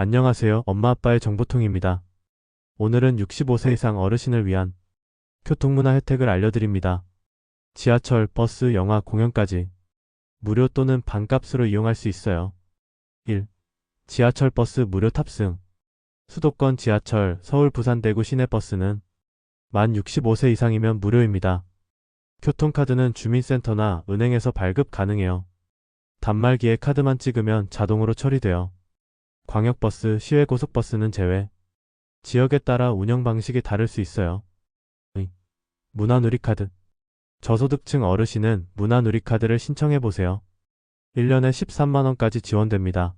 안녕하세요. 엄마 아빠의 정보통입니다. 오늘은 65세 이상 어르신을 위한 교통문화 혜택을 알려드립니다. 지하철, 버스, 영화, 공연까지 무료 또는 반값으로 이용할 수 있어요. 1. 지하철 버스 무료 탑승 수도권 지하철, 서울, 부산, 대구 시내버스는 만 65세 이상이면 무료입니다. 교통카드는 주민센터나 은행에서 발급 가능해요. 단말기에 카드만 찍으면 자동으로 처리돼요. 광역버스, 시외고속버스는 제외. 지역에 따라 운영 방식이 다를 수 있어요. 의. 문화누리카드. 저소득층 어르신은 문화누리카드를 신청해보세요. 1년에 13만원까지 지원됩니다.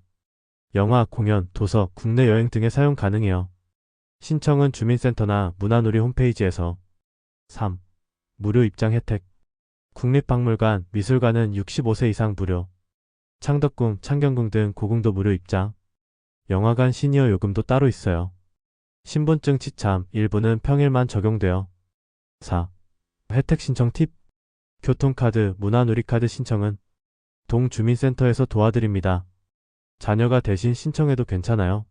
영화, 공연, 도서, 국내 여행 등에 사용 가능해요. 신청은 주민센터나 문화누리 홈페이지에서 3. 무료 입장 혜택 국립박물관, 미술관은 65세 이상 무료 창덕궁, 창경궁 등 고궁도 무료 입장 영화관 시니어 요금도 따로 있어요. 신분증 취참 일부는 평일만 적용돼요. 4. 혜택 신청 팁 교통카드, 문화누리카드 신청은 동주민센터에서 도와드립니다. 자녀가 대신 신청해도 괜찮아요.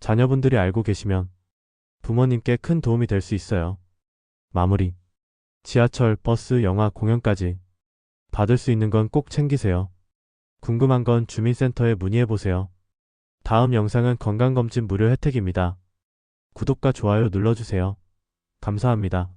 자녀분들이 알고 계시면 부모님께 큰 도움이 될 수 있어요. 마무리. 지하철, 버스, 영화, 공연까지 받을 수 있는 건 꼭 챙기세요. 궁금한 건 주민센터에 문의해보세요. 다음 영상은 건강검진 무료 혜택입니다. 구독과 좋아요 눌러주세요. 감사합니다.